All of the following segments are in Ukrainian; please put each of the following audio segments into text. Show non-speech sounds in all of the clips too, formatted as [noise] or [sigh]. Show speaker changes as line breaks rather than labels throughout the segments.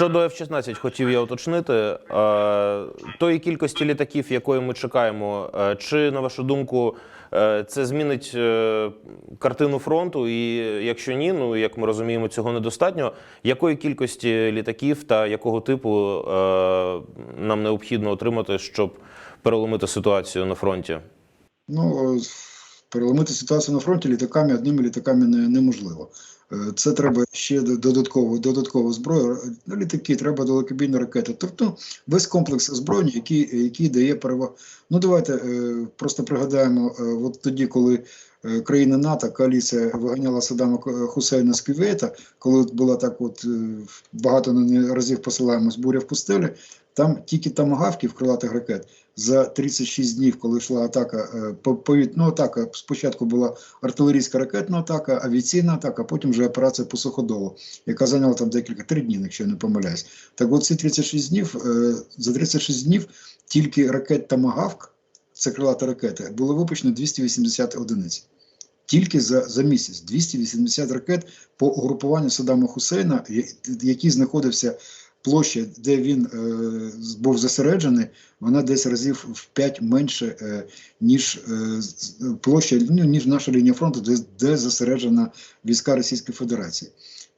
Щодо F-16 хотів я уточнити. Е, Тої кількості літаків, якої ми чекаємо, е, чи на вашу думку е, це змінить картину фронту? І якщо ні, ну як ми розуміємо, цього недостатньо. Якої кількості літаків та якого типу нам необхідно отримати, щоб переломити ситуацію на фронті?
Ну, переломити ситуацію на фронті літаками, одними літаками не, неможливо. Е, Це треба ще додатково, додаткову зброю. Ну, Літаки, треба далекобійні ракети. Тобто весь комплекс озброєння, який, який дає перевагу. Ну, давайте е, просто пригадаємо, е, от тоді, коли е, країни НАТО, коаліція виганяла Саддама Хусейна з Кювейта, коли була так от е, багато на разів посилаємось буря в пустелі, там тільки тамагавків крилатих ракет за 36 днів, коли йшла атака, е, по- повіт- ну, атака спочатку була артилерійська ракетна атака, авіаційна атака, потім вже операція по суходолу, яка зайняла там декілька три дні, якщо я не помиляюсь. Так от ці 36 днів, е, за 36 днів тільки ракет Тамагавк, це крилата ракети, було випущено 280 одиниць. Тільки за, за місяць 280 ракет по угрупуванню Саддама Хусейна, який знаходився площа, де він е, був зосереджений, вона десь разів в 5 менше, е, ніж е, площа, ну, ніж наша лінія фронту, де, де зосереджена війська Російської Федерації.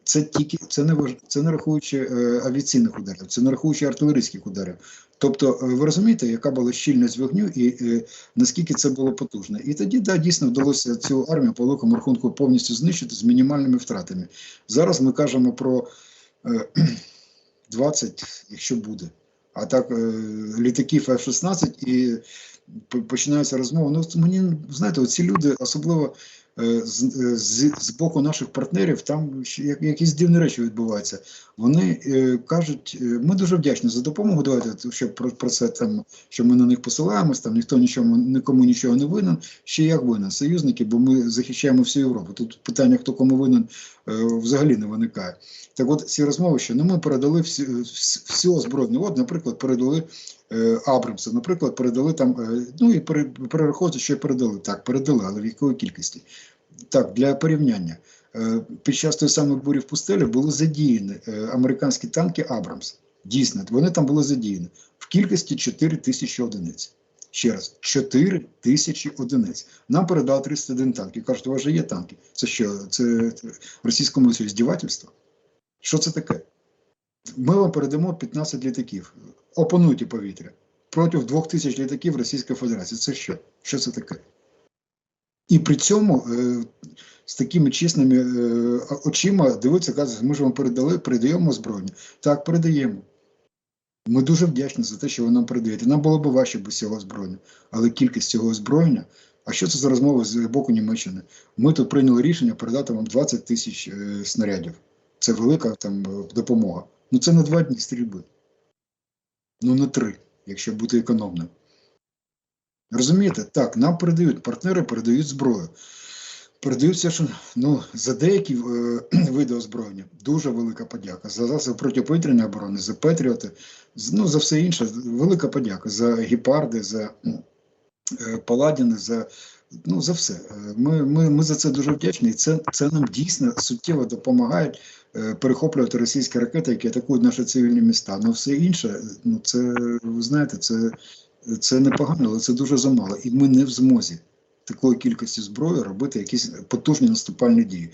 Це тільки це не це не рахуючи е, авіаційних ударів, це не рахуючи артилерійських ударів. Тобто, е, ви розумієте, яка була щільність вогню і е, наскільки це було потужно. І тоді да, дійсно вдалося цю армію по великому рахунку повністю знищити з мінімальними втратами. Зараз ми кажемо про е, [clears throat] 20, якщо буде. А так, е, літаків F-16 і починаються розмови. Ну, мені, знаєте, оці люди, особливо е, з, е, з, з боку наших партнерів, там ще як- якісь дивні речі відбуваються. Вони е, кажуть, ми дуже вдячні за допомогу. Давайте, що про, про це там, що ми на них посилаємось, там ніхто нічому, нікому нічого не винен. Ще як винен, союзники, бо ми захищаємо всю Європу. Тут питання, хто кому винен, взагалі не виникає. Так от ці розмови, що ну, ми передали всі, всі, всю озброєння. От, наприклад, передали Абрамса, наприклад, передали там, е, ну і пере, перераховувати, що передали. Так, передали, але в якої кількості. Так, для порівняння. Е, під час тої самої бурі в пустелі були задіяні е, американські танки Абрамс. Дійсно, вони там були задіяні в кількості 4 тисячі одиниць. Ще раз, 4 тисячі одиниць. Нам передали 31 танк. І кажуть, у вас же є танки. Це що? Це російському здівательство? Що це таке? Ми вам передамо 15 літаків. Опануйте повітря. Проти 2000 літаків Російської Федерації. Це що? Що це таке? І при цьому е, з такими чесними е, очима дивиться, каже, ми ж вам передали, передаємо озброєння. Так, передаємо. Ми дуже вдячні за те, що ви нам передаєте. Нам було б важче без цього озброєння. Але кількість цього озброєння. А що це за розмови з боку Німеччини? Ми тут прийняли рішення передати вам 20 тисяч е, снарядів. Це велика там допомога. Ну це на два дні стрільби. Ну не три, якщо бути економним. Розумієте, так, нам передають, партнери передають зброю. Передають все, що ну, за деякі е, [clears throat] види озброєння дуже велика подяка. За засоби протиповітряної оборони, за Петріоти, ну, за все інше, велика подяка. За гепарди, за е, паладіни, за, ну, за все. Е, Ми, ми, ми за це дуже вдячні, і це, це нам дійсно суттєво допомагає е, перехоплювати російські ракети, які атакують наші цивільні міста. Ну, все інше, ну, це, ви знаєте, це, це непогано, але це дуже замало. І ми не в змозі такої кількості зброї робити якісь потужні наступальні дії.